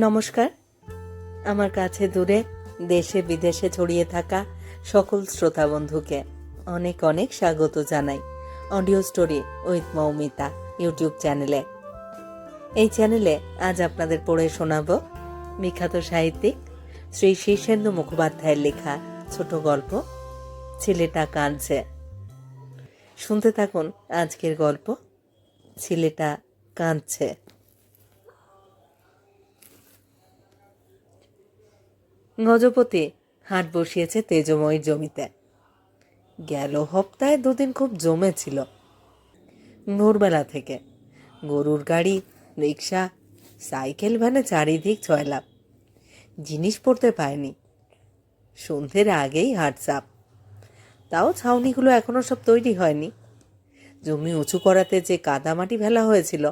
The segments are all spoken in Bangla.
নমস্কার। আমার কাছে দূরে, দেশে, বিদেশে ছড়িয়ে থাকা সকল শ্রোতা বন্ধুকে অনেক অনেক স্বাগত জানাই। Audio story with Moumita YouTube চ্যানেলে এই চ্যানেলে আজ আপনাদের পড়ে শোনাব বিখ্যাত সাহিত্যিক শ্রী শীর্ষেন্দু মুখোপাধ্যায়ের লেখা ছোট গল্প, ছেলেটা কাঁদছে। শুনতে থাকুন আজকের গল্প, ছেলেটা কাঁদছে। গজপতি হাট বসিয়েছে তেজময়ীর জমিতে। গেল হপ্তায় দুদিন খুব জমেছিল। ভোরবেলা থেকে গরুর গাড়ি রিক্সা সাইকেল, ভ্যানে চারিদিক ছয়লাম জিনিস পড়তে পায়নি। সন্ধ্যের আগেই হাট চাপ। তাও ছাউনিগুলো এখনও সব তৈরি হয়নি। জমি উঁচু করাতে যে কাদামাটি ফেলা হয়েছিল,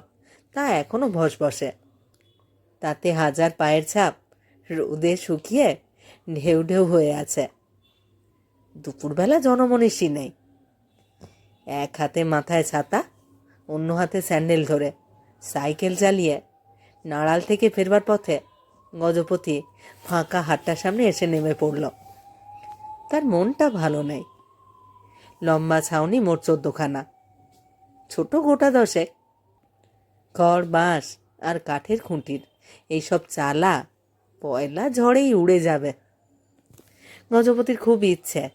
তা এখনও ভস বসে। তাতে হাজার পায়ের ছাপ। রোদে শুকিয়ে ঢেউ ঢেউ হয়ে আছে। দুপুরবেলা জনমনীষী নেই। এক হাতে মাথায় ছাতা, অন্য হাতে স্যান্ডেল ধরে, সাইকেল চালিয়ে, নাড়াল থেকে ফেরবার পথে গজপতি ফাঁকা হাটটার সামনে এসে নেমে পড়ল। তার মনটা ভালো নেই। লম্বা ছাউনি মোট চোদ্দখানা। ছোট গোটা দশেক। খড়, বাঁশ আর কাঠের খুঁটির, এইসব চালা পয়লা ঝড়েই উড়ে যাবে। গজপতির খুব ইচ্ছে।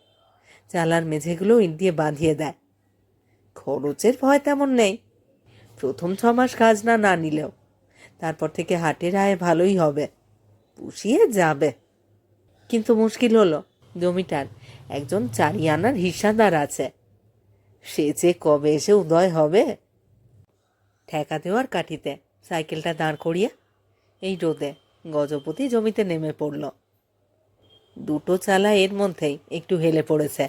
চালার মেঝেগুলো ইট দিয়ে বাঁধিয়ে দেয়। খরচের ভয় তেমন নেই। প্রথম ছ মাস কাজ না না নিলেও তারপর থেকে হাটের আয় ভালোই হবে। পুষিয়ে যাবে। কিন্তু মুশকিল হলো, জমিটার একজন চারিয়ানার হিসাদার আছে। সে যে কবে এসে উদয় হবে? ঠেকা দেওয়ার কাঠিতে সাইকেলটা দাঁড় করিয়ে এই রোদে গজপতি জমিতে নেমে পড়ল। দুটো চালা এর মধ্যেই একটু হেলে পড়েছে।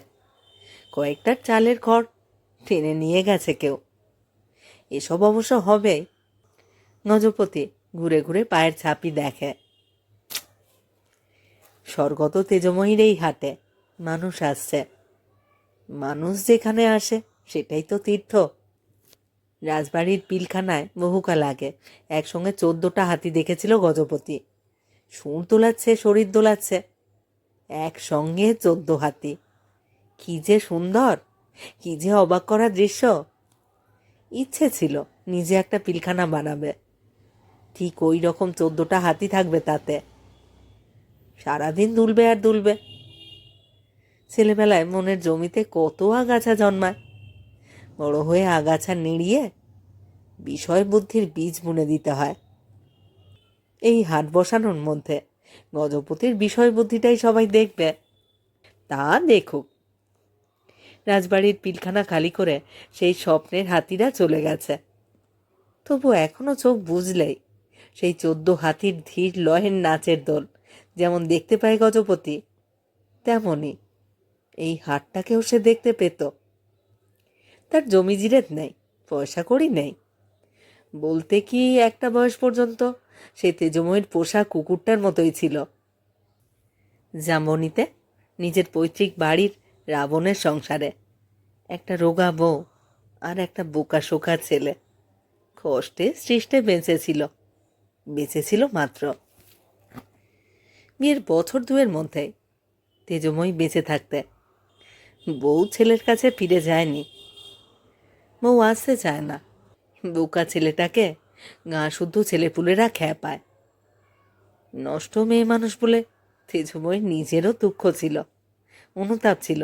কয়েকটা চালের খড় টেনে নিয়ে গেছে কেউ। এসব অবশ্য হবেই গজপতি ঘুরে ঘুরে পায়ের ছাপি দেখে। স্বর্গত তেজময়ীর এই হাটে মানুষ আসছে। মানুষ যেখানে আসে, সেটাই তো তীর্থ। রাজবাড়ির পিলখানায় বহুকাল আগে একসঙ্গে চোদ্দটা হাতি দেখেছিল গজপতি। সুর দোলাচ্ছে শরীর দোলাচ্ছে। একসঙ্গে চোদ্দ হাতি। কি যে সুন্দর, কি যে অবাক করার দৃশ্য। ইচ্ছে ছিল নিজে একটা পিলখানা বানাবে। ঠিক ওই রকম চোদ্দটা হাতি থাকবে তাতে। সারাদিন দুলবে আর দুলবে। ছেলেবেলায় মনের জমিতে কত আগাছা জন্মায়। বড় হয়ে আগাছা নিড়িয়ে বিষয় বুদ্ধির বীজ বুনে দিতে হয়। এই হাট বসানোর মধ্যে গজপতির বিষয় বুদ্ধিটাই সবাই দেখবে। তা দেখুক। রাজবাড়ির পিলখানা খালি করে সেই স্বপ্নের হাতিরা চলে গেছে। তবু এখনও চোখ বুঝলেই সেই চোদ্দ হাতির ধীর লহের নাচের দোল যেমন দেখতে পায় গজপতি তেমনই এই হাটটাকেও সে দেখতে পেত। তার জমি জিরেত নেই, পয়সা করি নেই। বলতে কি একটা বয়স পর্যন্ত? সে তেজময়ের পোষা কুকুরটার মতোই ছিল। জামনিতে নিজের পৈতৃক বাড়ির রাবণের সংসারে। একটা রোগা বউ আর একটা বোকা শোকা ছেলে। কষ্টে সৃষ্টে বেঁচেছিল বেঁচেছিল মাত্র। বিয়ের বছর দুয়ের মধ্যে তেজময় বেঁচে থাকতে। বউ ছেলের কাছে ফিরে যায়নি। বউ আসতে চায় না। বোকা ছেলেটাকে গা শুদ্ধ ছেলেপুলেরা খ্যা পায় নষ্ট মেয়ে মানুষ বলে তেজময় নিজেরও দুঃখ ছিল, অনুতাপ ছিল।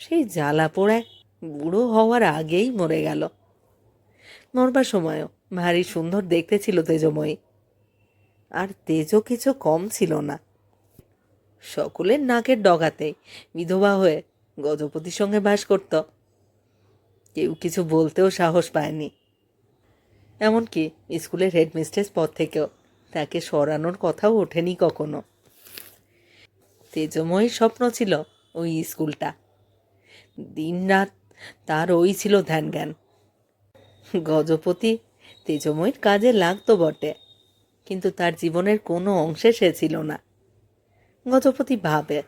সেই জ্বালা পোড়ায় বুড়ো হওয়ার আগেই মরে গেল। মরবার সময়ও ভারী সুন্দর দেখতে ছিল তেজময়ী আর তেজও কিছু কম ছিল না। সকলের নাকের ডগাতে বিধবা হয়ে গজপতির সঙ্গে বাস করত। কেউ কিছু বলতেও সাহস পায়নি। এমনকি স্কুলের হেডমিস্ট্রেস পদ থেকেও তাকে সরানোর কথাও ওঠেনি কখনো। তেজময়ীর স্বপ্ন ছিল ওই স্কুলটা। দিনরাত তার ওই ছিল ধ্যান জ্ঞান গজপতি তেজময়ীর কাজে লাগতো বটে, কিন্তু তার জীবনের কোনো অংশে সে ছিল না। গজপতি ভাবে,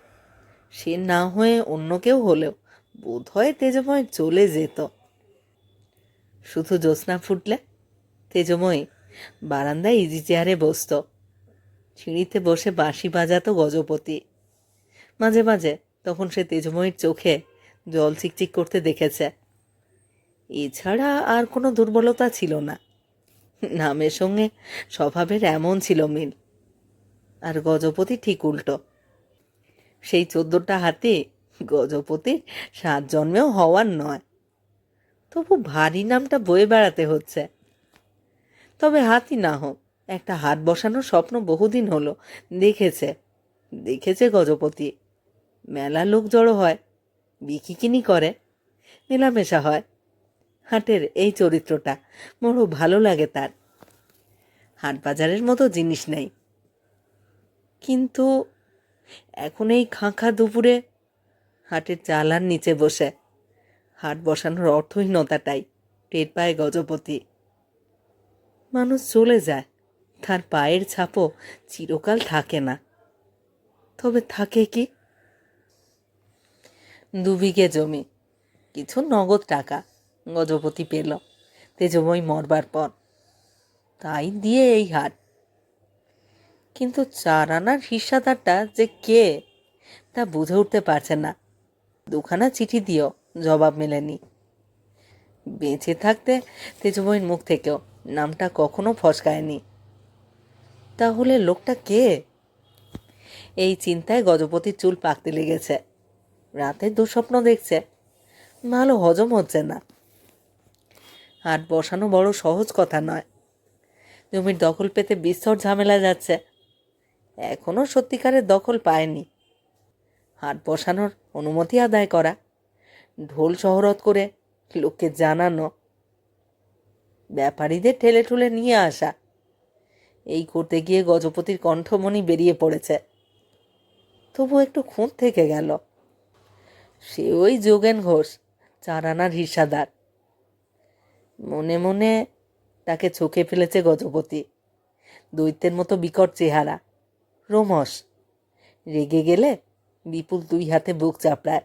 সে না হয়ে অন্য কেউ হলেও বোধ হয় তেজময় চলে যেত। শুধু জ্যোৎস্না ফুটলে, তেজময়ী বারান্দায় ইজি চেয়ারে বসতো। সিঁড়িতে বসে বাঁশি বাজাতো গজপতি। মাঝে মাঝে তখন সে তেজময়ের চোখে জল চিকচিক করতে দেখেছে। এছাড়া আর কোনো দুর্বলতা ছিল না। নামের সঙ্গে স্বভাবের এমন ছিল মিল। আর গজপতি ঠিক উল্টো। সেই চোদ্দটা হাতে গজপতির সাত জন্মেও হওয়ার নয়। তবু ভারী নামটা বয়ে বেড়াতে হচ্ছে। তবে হাতি না হোক, একটা হাত বসানোর স্বপ্ন বহুদিন হলো। দেখেছে দেখেছে গজপতি। মেলা লোক জড়ো হয় বিকিকিনি করে, মেলামেশা হয়। হাটের এই চরিত্রটা বড় ভালো লাগে তার। হাট বাজারের মতো জিনিস নেই। কিন্তু এখন এই খাঁখা দুপুরে হাটের চালার নিচে বসে। হাট বসানোর অর্থহীনতাটাই, টের পায় গজপতি। মানুষ চলে যায়, তার পায়ের ছাপও চিরকাল থাকে না। তবে থাকে কি? দুবিঘে জমি, কিছু নগদ টাকা, গজপতি পেল, তেজময় মরবার পর। তাই দিয়ে এই হাট। কিন্তু চার আনার হিস্সাদারটা যে কে, তা বুঝে উঠতে পারছে না। দুখানা চিঠি দিও, জবাব মেলেনি। বেঁচে থাকতে তেজময়ীর মুখ থেকেও নামটা কখনো ফসকায়নি। তাহলে লোকটা কে? এই চিন্তায় গজপতির চুল পাকতে লেগেছে। রাতে দুঃস্বপ্ন দেখছে। ভালো হজম হচ্ছে না। হাট বসানো বড় সহজ কথা নয়। জমির দখল পেতে বিস্তর ঝামেলা যাচ্ছে। এখনও সত্যিকারের দখল পায়নি। হাট বসানোর অনুমতি আদায় করা। ঢোল শহরত করে লোককে জানানো। ব্যাপারীদের ঠেলে ঠুলে নিয়ে আসা। এই করতে গিয়ে গজপতির কণ্ঠমণি বেরিয়ে পড়েছে। তবু একটু খুঁত থেকে গেল। সে ওই যোগেন ঘোষ চার আনার হিস্সাদার মনে মনে তাকে চোখে ফেলেছে গজপতি। দৈত্যের মতো বিকট চেহারা। রোমস রেগে গেলে বিপুল দুই হাতে বুক চাপড়ায়।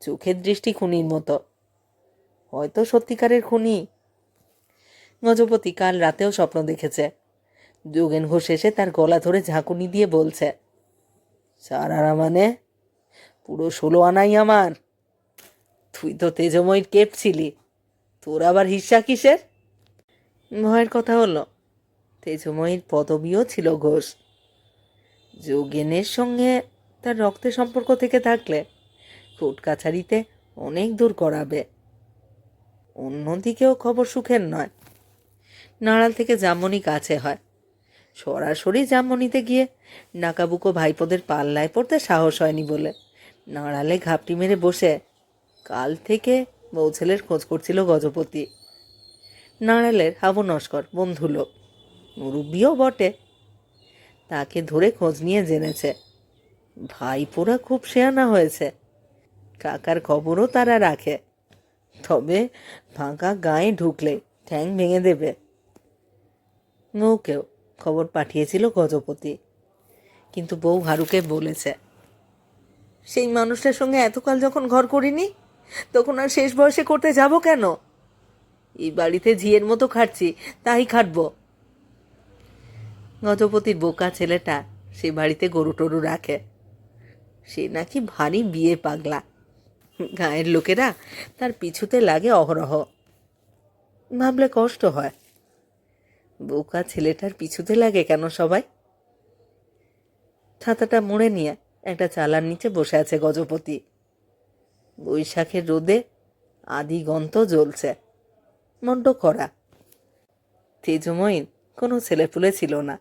চোখের দৃষ্টি খুনির মতো। হয়তো সত্যিকারের খুনি। গজপতি কাল রাতেও স্বপ্ন দেখেছে। যোগেন ঘোষ এসে তার গলা ধরে ঝাঁকুনি দিয়ে বলছে, সারারা মানে? পুরো ষোলো আনাই আমার। তুই তো তেজময়ীর কেপ ছিলি। তোর আবার হিস্সা কিসের? ভয়ের কথা হলো, তেজময়ীর পদবীও ছিল ঘোষ। যোগেনের সঙ্গে তার রক্তের সম্পর্ক থেকে থাকলে কোর্ট কাছারিতে অনেক দূর করাবে অন্যদিকেও খবর সুখের নয়। নাড়াল থেকে জামনি কাছে হয়। সরাসরি জামনিতে গিয়ে নাকাবুকো ভাইপোদের পাল্লায় পড়তে সাহস হয়নি বলে নাড়ালে ঘাপটি মেরে বসে কাল থেকে বউ ছেলের খোঁজ করছিল গজপতি। নাড়ালের হাবু নস্কর বন্ধু লোক। মুরব্বীও বটে। তাকে ধরে খোঁজ নিয়ে জেনেছে। ভাইপোরা খুব শেয়ানা হয়েছে। কাকার খবরও তারা রাখে। তবে ফাঁকা গায়ে ঢুকলে ঠ্যাং ভেঙে দেবে। নৌকেও খবর পাঠিয়েছিল গজপতি। কিন্তু বউ হারুকে বলেছে, সেই মানুষটার সঙ্গে এতকাল যখন ঘর করিনি, তখন আর শেষ বয়সে করতে যাব কেন? এই বাড়িতে ঝিয়ের মতো খাটছি, তাই খাটব। গজপতির বোকা ছেলেটা সে বাড়িতে গরু টরু রাখে। সে নাকি ভারী বিয়ে পাগলা। গায়ের লোকেরা তার পিছুতে লাগে অহরহ। ভাবলে কষ্ট হয়। বোকা ছেলেটার পিছুতে লাগে কেন সবাই? ছাতাটা মুড়ে নিয়ে একটা চালার নিচে বসে আছে গজপতি। বৈশাখের রোদে আদি গন্ত জ্বলছে। মন্ড করা। তেজময়ীর কোনো ছেলেপুলে ছিল না।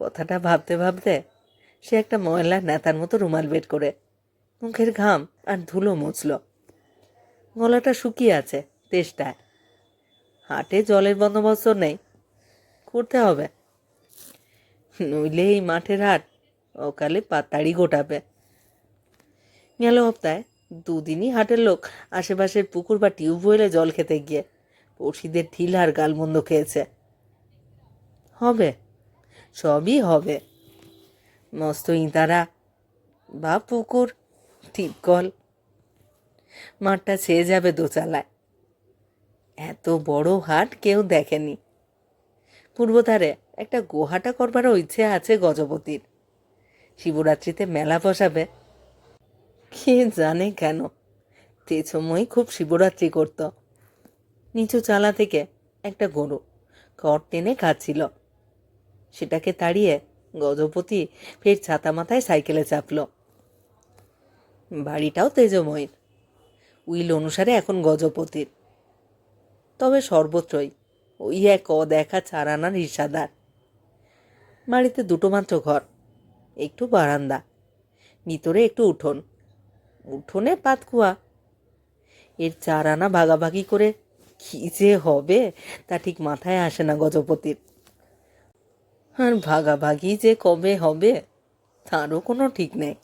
কথাটা ভাবতে ভাবতে সে একটা ময়লার নেতার মতো রুমাল বের করে। মুখের ঘাম আর ধুলো মুছল। গলাটা শুকিয়ে আছে তেষ্টায়। হাটে জলের বন্দোবস্ত নেই। করতে হবে। নইলে এই মাঠের হাট অকালে পাতাড়ি গোটাবে। গেল সপ্তাহে দুদিনই হাটের লোক আশেপাশের পুকুর বা টিউবওয়েলে জল খেতে গিয়ে পড়শিদের ঢিল আর গালমন্দ খেয়েছে। হবে। সবই হবে। মস্ত ইঁতারা বা পুকুর টিপকল মাঠটা ছেয়ে যাবে দোচালায় এত বড় হাট কেউ দেখেনি। পূর্বধারে একটা গোহাটা করবারও ইচ্ছে আছে গজপতির। শিবরাত্রিতে মেলা বসাবে। কে জানে কেন? তেজময় খুব শিবরাত্রি করত। নিচু চালা থেকে একটা গরু কর টেনে খাচ্ছিল। সেটাকে তাড়িয়ে গজপতি ফের ছাতা মাথায় সাইকেলে চাপল। বাড়িটাও তেজময়ীর উইল অনুসারে এখন গজপতির। তবে সর্বত্রই ওই এক অদেখা চারানার হিসাদার বাড়িতে দুটো মাত্র ঘর, একটু বারান্দা, ভিতরে একটু উঠোন। উঠোনে পাতকুয়া। এর চার আনা ভাগাভাগি করে, কী যে হবে? তা ঠিক মাথায় আসে না গজপতির। আর ভাগাভাগি যে কবে হবে, তারও কোনো ঠিক নেই।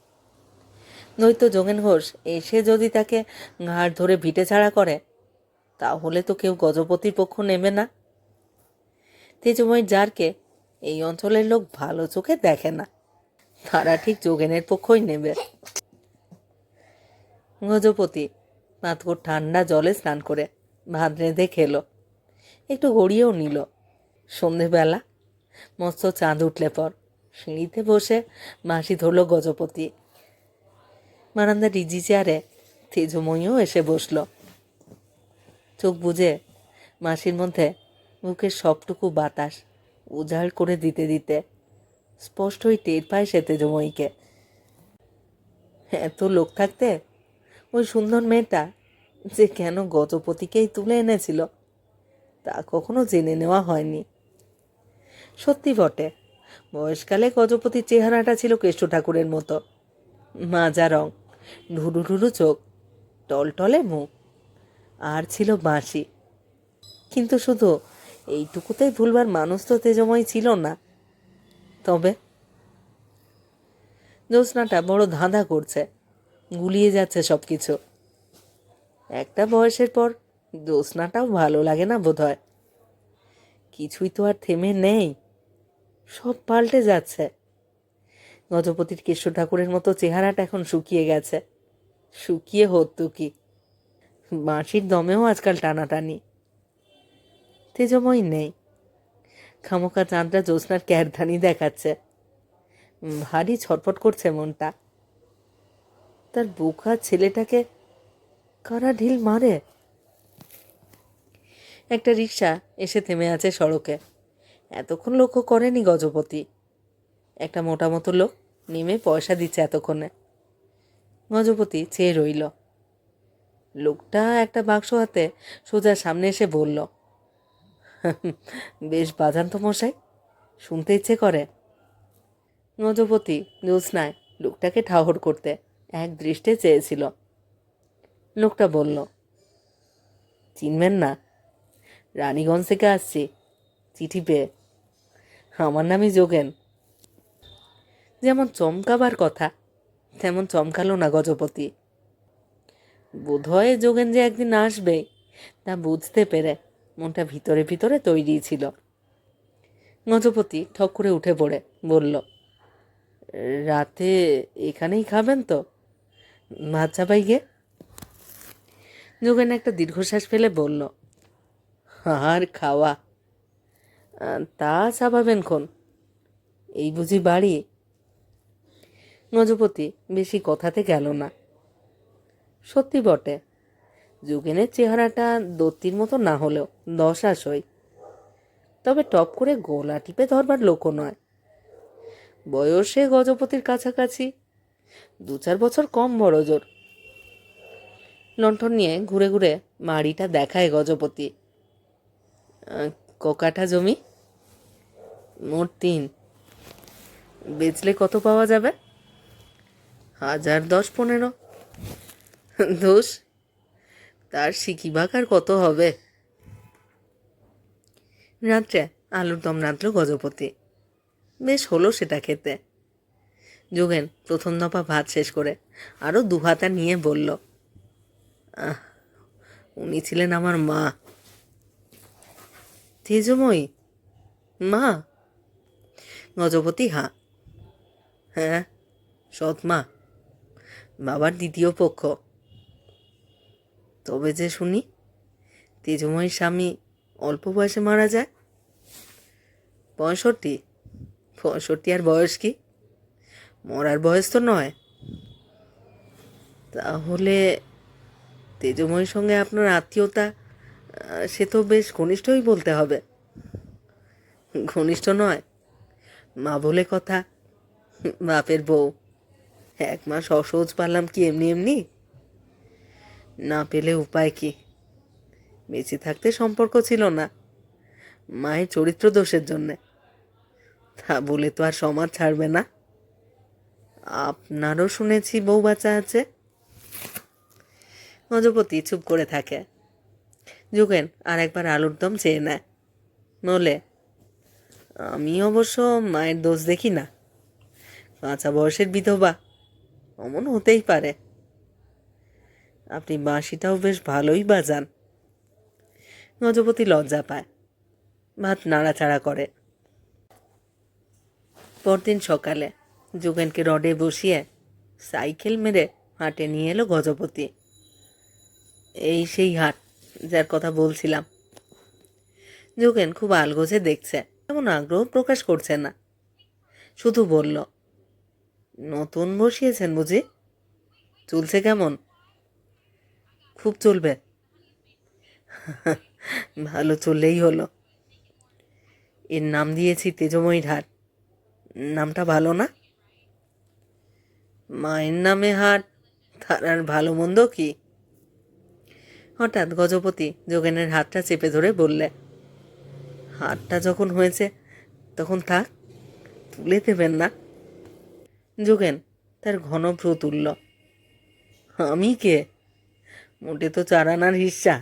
নয়তো যোগেন ঘোষ এসে যদি তাকে ঘাড় ধরে ভিটে ছাড়া করে, তাহলে তো কেউ গজপতির পক্ষ নেবে না। তেজময় জারকে এই অঞ্চলের লোক ভালো চোখে দেখে না, তারা ঠিক যোগেনের পক্ষই নেবে। গজপতি পাতকর ঠান্ডা জলে স্নান করে ভাত রেঁধে খেলো, একটু গড়িয়েও নিল। সন্ধেবেলা মস্ত চাঁদ উঠলে পর। সিঁড়িতে বসে মাসি ধরল গজপতি। বারান্দা ডিজি চেয়ারে তেজময়ীও এসে বসল। চোখ বুঝে মাসির মধ্যে মুখের সবটুকু বাতাস উজাড় করে দিতে দিতে স্পষ্টই টের পায় সে তেজময়ীকে। এত লোক থাকতে ওই সুন্দর মেয়েটা যে কেন গজপতিকেই তুলে এনেছিল তা কখনো জেনে নেওয়া হয়নি। সত্যি বটে। বয়সকালে গজপতির চেহারাটা ছিল কেষ্ট ঠাকুরের মতো। মাজা রং ঢুরু ঢুরু চোখ, টলটলে মুখ। আর ছিল বাঁশি। কিন্তু শুধু এইটুকুতেই ভুলবার মানুষ তো তেজময় ছিল না। তবে জ্যোৎস্নাটা বড় ধাঁধা করছে, গুলিয়ে যাচ্ছে সব কিছু একটা বয়সের পর জ্যোৎস্নাটাও ভালো লাগে না বোধ হয় কিছুই তো আর থেমে নেই। সব পাল্টে যাচ্ছে। গজপতির কৃষ্ণ ঠাকুরের মতো চেহারাটা এখন শুকিয়ে গেছে। শুকিয়ে হতো কি বাঁশির দমেও আজকাল টানাটানি। তেজময় নেই। খামোকা চাঁদটা জ্যোৎস্নার ক্যারধানি দেখাচ্ছে। ভারী ছটফট করছে মনটা। তার বোকা ছেলেটাকে কারা ঢিল মারে? একটা রিক্সা এসে থেমে আছে সড়কে। এতক্ষণ লক্ষ্য করেনি গজপতি। একটা মোটামতো লোক নেমে পয়সা দিচ্ছে এতক্ষণে। গজপতি চেয়ে রইল। লোকটা একটা বাক্স হাতে সোজা সামনে এসে বলল, বেশ বাজান তো মশাই, শুনতে ইচ্ছে করে? গজপতি জ্যোৎস্নায় লোকটাকে ঠাহর করতে এক দৃষ্টে চেয়েছিল। লোকটা বলল, চিনবেন না, রানীগঞ্জ থেকে আসছি, চিঠি পেয়ে। আমার নামই যোগেন। যেমন চমকাবার কথা, তেমন চমকালো না গজপতি। বোধহয় যোগেন যে একদিন আসবে, তা বুঝতে পেরে মনটা ভিতরে ভিতরে তৈরি ছিল। গজপতি ঠক করে উঠে পড়ে, বলল, রাতে এখানেই খাবেন তো? ভাত চাপাই গে? যোগেন একটা দীর্ঘশ্বাস ফেলে বলল, আর খাওয়া তা চাপাবেন কোন এই বুঝি বাড়ি? গজপতি বেশি কথাতে গেল না। সত্যি বটে, যোগেনের চেহারাটা দত্তির মতো না হলেও দশ আসই তবে টপ করে গোলা টিপে ধরবার লোকও নয়। বয়সে গজপতির কাছাকাছি দু চার বছর কম বড় জোর লণ্ঠন নিয়ে ঘুরে ঘুরে মাড়িটা দেখায় গজপতি। ককাঠা জমি? মোট তিন। বেচলে কত পাওয়া যাবে? হাজার দশ পনেরো। দোষ? তার সিকিবাক আর কত হবে? রাত্রে আলুর দম রাঁধল গজপতি। বেশ হলো সেটা খেতে। যোগেন প্রথম দফা ভাত শেষ করে আরও দু হাতা নিয়ে বলল, আহ, উনি ছিলেন আমার মা। তেজময়ী? মা? গজপতি হা হ্যাঁ সৎ মা। বাবার দ্বিতীয় পক্ষ। তবে যে শুনি, তেজময়ীর স্বামী অল্প বয়সে মারা যায়। পঁয়ষট্টি। পঁয়ষট্টি আর বয়স কি? মরার বয়স তো নয়। তাহলে তেজময়ের সঙ্গে আপনার আত্মীয়তা সে তো বেশ ঘনিষ্ঠই বলতে হবে। ঘনিষ্ঠ নয়। মা বলে কথা। বাপের বউ। এক মাস অসহজ পারলাম কি এমনি এমনি? না পেলে উপায় কি? বেঁচে থাকতে সম্পর্ক ছিল না। মায়ের চরিত্র দোষের জন্যে। তা বলে তো আর সমাজ ছাড়বে না। আপনারও শুনেছি বউ বাচ্চা আছে। গজপতি চুপ করে থাকে। যোগেন আর একবার আলুর দম চেয়ে নেয়। নলে আমি অবশ্য মায়ের দোষ দেখি না। কাঁচা বয়সের বিধবা, অমন হতেই পারে। আপনি বাঁশিটাও বেশ ভালোই বাজান। গজপতি লজ্জা পায়, ভাত নাড়াচাড়া করে। পরদিন সকালে যোগেনকে রডে বসিয়ে সাইকেল মেরে হাটে নিয়ে এলো গজপতি। এই সেই হাট, যার কথা বলছিলাম। যোগেন খুব আলগোজে দেখছে। এমন আগ্রহ প্রকাশ করছে না। শুধু বলল, নতুন বসিয়েছেন বুঝি? চলছে কেমন? খুব চলবে। ভালো চললেই হলো। এর নাম দিয়েছি তেজময়ী হাট। নামটা ভালো না? মায়ের নামে হাট? তার আর ভালো মন্দ কি? হঠাৎ গজপতি যোগেনের হাতটা চেপে ধরে বললে হাতটা যখন হয়েছে, তখন থাক, তুলে দেবেন না। যোগেন, তার ঘন ভ্রু তুলল আমি কে? মোটে তো চার আনার হিস্সা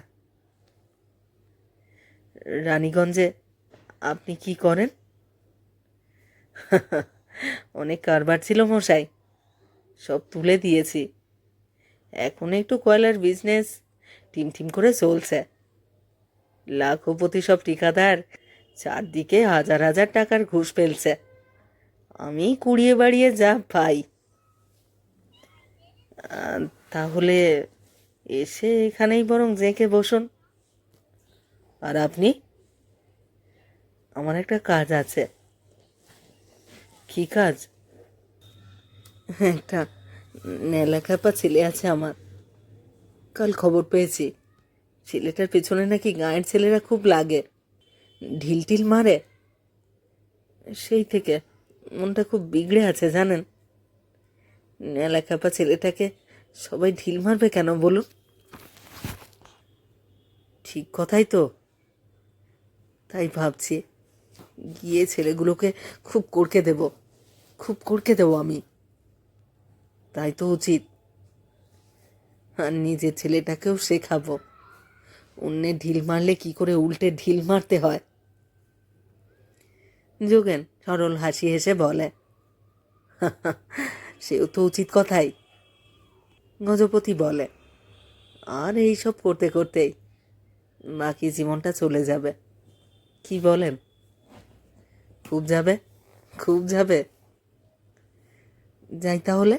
রানীগঞ্জে আপনি কি করেন? অনেক কারবার ছিল মশাই, সব তুলে দিয়েছি। এখন একটু কয়লার বিজনেস টিম টিম করে চলছে। লাখপতি সব ঠিকাদার চারদিকে হাজার হাজার টাকার ঘুষ ফেলছে। আমি কুড়িয়ে বাড়িয়ে যা পাই। তাহলে এসে এখানেই বরং জেঁকে বসুন। আর আপনি? আমার একটা কাজ আছে। কি কাজ? একটা নেলাখাপা ছেলে আছে আমার। কাল খবর পেয়েছি। ছেলেটার পেছনে নাকি গাঁয়ের ছেলেরা খুব লাগে। ঢিল টিল মারে? সেই থেকে মনটা খুব বিগড়ে আছে, জানেন? নেলাখাপা ছেলেটাকে সবাই ঢিল মারবে কেন বলুন? ঠিক কথাই তো। তাই ভাবছি গিয়ে ছেলেগুলোকে খুব করকে দেব, খুব করকে দেব আমি। তাই তো উচিত। আর নিজের ছেলেটাকেও শেখাবো। অন্যের ঢিল মারলে কি করে উল্টে ঢিল মারতে হয়? যোগেন সরল হাসি হেসে বলে, সেও তো উচিত কথাই। গজপতি বলে, আর এইসব করতে করতেই বাকি জীবনটা চলে যাবে। কি বলেন? খুব যাবে খুব যাবে। যাই তাহলে।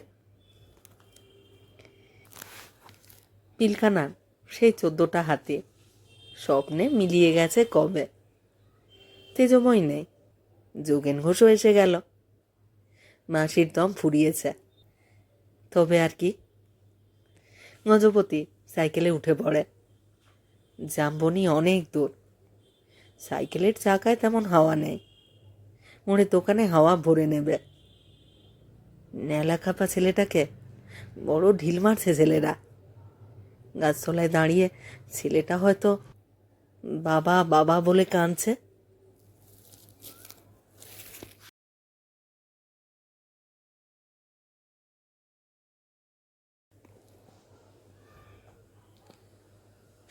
পিলখানার সেই চোদ্দটা হাতি স্বপ্নে মিলিয়ে গেছে কবে? তেজময় নেই। যোগেন ঘোষও এসে গেল। মাসির দম ফুরিয়েছে। তবে আর কি। গজপতি সাইকেলে উঠে পড়ে। জাম্বনি অনেক দূর। সাইকেলের চাকায় তেমন হাওয়া নেই। মোড়ে দোকানে হাওয়া ভরে নেবে। ন্যালা খাপা ছেলেটাকে বড় ঢিল মারছে ছেলেরা। গাছতলায় দাঁড়িয়ে ছেলেটা হয়তো বাবা বাবা বলে কাঁদছে।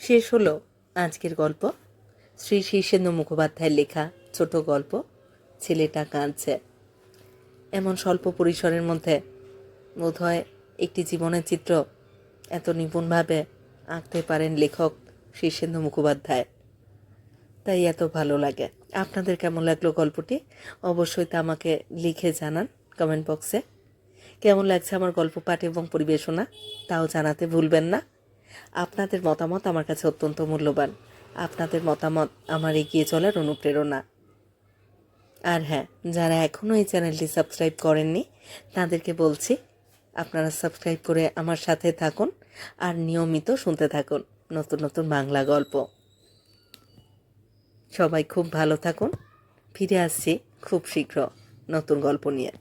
শেষ হলো আজকের গল্প। শ্রী শীর্ষেন্দু মুখোপাধ্যায়ের লেখা ছোট গল্প, ছেলেটা কাঁদছে। এমন স্বল্প পরিসরের মধ্যে বোধহয় একটি জীবনের চিত্র এত নিপুণভাবে আঁকতে পারেন লেখক শীর্ষেন্দু মুখোপাধ্যায়। তাই এত ভালো লাগে। আপনাদের কেমন লাগল গল্পটি? অবশ্যই তা আমাকে লিখে জানান কমেন্ট বক্সে। কেমন লাগছে আমার গল্প পাঠ এবং পরিবেশনা? তাও জানাতে ভুলবেন না। আপনাদের মতামত আমার কাছে অত্যন্ত মূল্যবান। আপনাদের মতামত আমার এগিয়ে চলার অনুপ্রেরণা। আর হ্যাঁ যারা এখনও এই চ্যানেলটি সাবস্ক্রাইব করেননি, তাদেরকে বলছি, আপনারা সাবস্ক্রাইব করে আমার সাথে থাকুন আর নিয়মিত শুনতে থাকুন নতুন নতুন বাংলা গল্প। সবাই খুব ভালো থাকুন। ফিরে আসছি খুব শীঘ্র নতুন গল্প নিয়ে।